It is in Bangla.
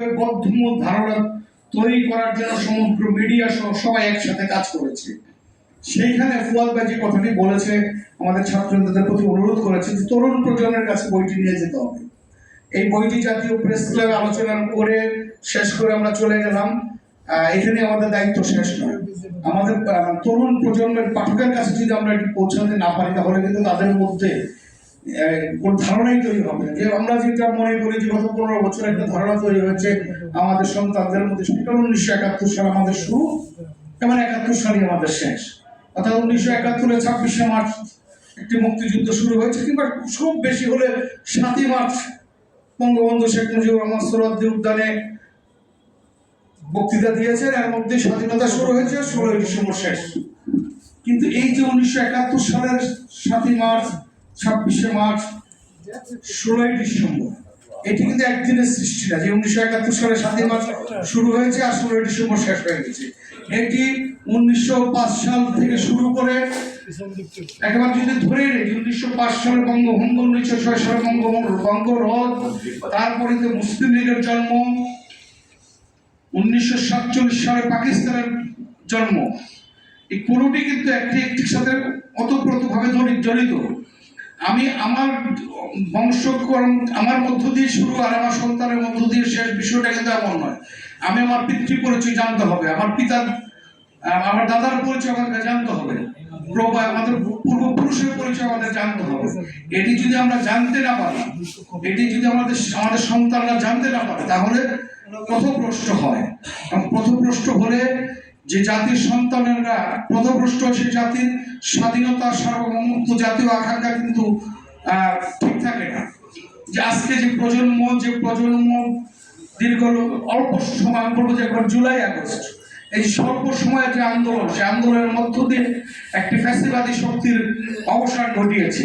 বদ্ধমূল ধারণা তৈরি করার জন্য সমগ্র মিডিয়া সহ সবাই একসাথে কাজ করেছে। সেইখানে যে কথাটি বলেছে, আমাদের ছাত্রদের প্রতি অনুরোধ করেছে যে তরুণ প্রজন্মের কাছে বইটি নিয়ে যেতে হবে। এই বইটি জাতীয় প্রেস ক্লাবে আলোচনা করে শেষ করে আমরা চলে গেলাম। এখানে আমাদের দায়িত্ব শেষ নয়। আমাদের তরুণ প্রজন্মের পাঠকের কাছে যদি আমরা এটি পৌঁছাতে না পারি, তাহলে কিন্তু তাদের মধ্যে কোন ধারণাই তৈরি হবে যে আমরা যেটা মনে করি যে গত পনেরো বছর একটা ধারণা তৈরি হয়েছে, আমাদের সন্তানদের মধ্যে সেটা উনিশশো একাত্তর সাল আমাদের শুরু এবং একাত্তর সালই আমাদের শেষ। অর্থাৎ উনিশশো একাত্তরে ছাব্বিশে মার্চ একটি মুক্তিযুদ্ধ শুরু হয়েছে, কিংবা খুব বেশি হলে সাতই মার্চ বঙ্গবন্ধু শেখ মুজিবুর রহমান সোহরাদ্দি উদ্যানে বক্তৃতা দিয়েছেন, এর মধ্যে স্বাধীনতা শুরু হয়েছে, ষোলোই ডিসেম্বর শেষ। কিন্তু এই যে উনিশশো একাত্তর সালের সাতই মার্চ ছাব্বিশে মার্চ, ষোলোই ডিসেম্বর। এটি কিন্তু একদিনের সৃষ্টি না, যে উনিশশো একাত্তর সালে সাতই মার্চ শুরু হয়েছে আর ষোলোই ডিসেম্বর শেষ হয়ে গেছে। এটি উনিশশো পাঁচ সাল থেকে শুরু করে, একেবারে যদি ধরে রেখে উনিশশো পাঁচ সালে বঙ্গভঙ্গ, উনিশশো ছয় সালে বঙ্গরদ তারপরে যে মুসলিম লীগের জন্ম, উনিশশো সাতচল্লিশ সালে পাকিস্তানের জন্ম। এই কোনোটি কিন্তু একটি একটির সাথে ওতপ্রোতভাবে জড়ি- জড়িত। আমি আমার বংশকরণ আমার মধ্য দিয়ে শুরু আর আমার সন্তানের মধ্য দিয়ে শেষ বিষয়টা কিন্তু এমন নয়। আমি আমার পিতৃ পরিচয় জানতে হবে, আমার পিতার, আমার দাদার পরিচয় আমাকে জানতে হবে, প্রভা আমাদের পূর্বপুরুষের পরিচয় আমাদের জানতে হবে। এটি যদি আমরা জানতে না পারি, এটি যদি আমাদের আমাদের সন্তানরা জানতে না পারে, তাহলে পথভ্রষ্ট হয়। এবং পথভ্রষ্ট হলে যে জাতির সন্তানেরা পথভ্রষ্ট হয় সেই জাতির স্বাধীনতা, সার্বভৌমত্ব জাতীয় আকাঙ্ক্ষা কিন্তু ঠিক থাকে না। যে আজকে যে প্রজন্ম যে প্রজন্ম দীর্ঘ অল্প সময় বলব যে একবার জুলাই, আগস্ট, এই স্বল্প সময়ের যে আন্দোলন, সে আন্দোলনের মধ্য দিয়ে একটি ফ্যাসিবাদী শক্তির অবসান ঘটিয়েছে।